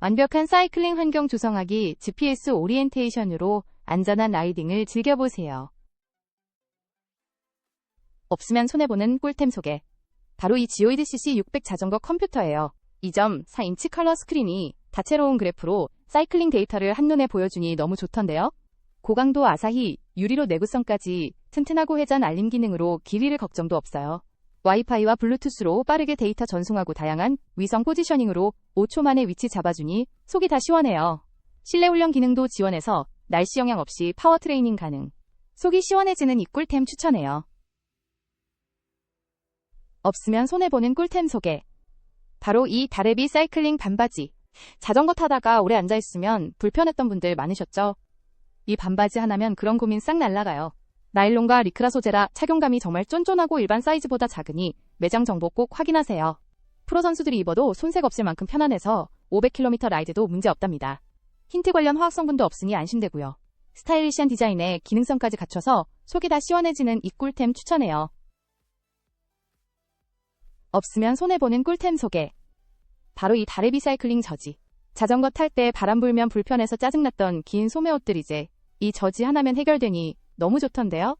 완벽한 사이클링 환경 조성하기 GPS 오리엔테이션으로 안전한 라이딩을 즐겨보세요. 없으면 손해보는 꿀템 소개. 바로 이 지오이드 CC 600 자전거 컴퓨터예요. 이점 4인치 컬러 스크린이 다채로운 그래프로 사이클링 데이터를 한눈에 보여주니 너무 좋던데요? 고강도 아사히, 유리로 내구성까지 튼튼하고 회전 알림 기능으로 길이를 걱정도 없어요. 와이파이와 블루투스로 빠르게 데이터 전송하고 다양한 위성 포지셔닝으로 5초 만에 위치 잡아주니 속이 다 시원해요. 실내 훈련 기능도 지원해서 날씨 영향 없이 파워 트레이닝 가능. 속이 시원해지는 이 꿀템 추천해요. 없으면 손해보는 꿀템 소개. 바로 이 다레비 사이클링 반바지. 자전거 타다가 오래 앉아있으면 불편했던 분들 많으셨죠? 이 반바지 하나면 그런 고민 싹 날라가요. 나일론과 리크라 소재라 착용감이 정말 쫀쫀하고 일반 사이즈보다 작으니 매장 정보 꼭 확인하세요. 프로 선수들이 입어도 손색 없을 만큼 편안해서 500km 라이드도 문제 없답니다. 힌트 관련 화학 성분도 없으니 안심되고요. 스타일리시한 디자인에 기능성까지 갖춰서 속이 다 시원해지는 이 꿀템 추천해요. 없으면 손해보는 꿀템 소개. 바로 이 다레비 사이클링 저지. 자전거 탈 때 바람 불면 불편해서 짜증났던 긴 소매 옷들 이제 이 저지 하나면 해결되니 너무 좋던데요?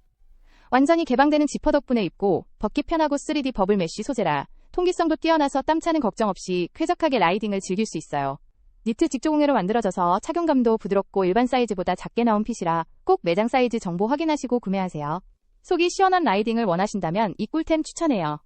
완전히 개방되는 지퍼 덕분에 입고 벗기 편하고 3D 버블 메쉬 소재라 통기성도 뛰어나서 땀 차는 걱정 없이 쾌적하게 라이딩을 즐길 수 있어요. 니트 직조공예로 만들어져서 착용감도 부드럽고 일반 사이즈보다 작게 나온 핏이라 꼭 매장 사이즈 정보 확인하시고 구매하세요. 속이 시원한 라이딩을 원하신다면 이 꿀템 추천해요.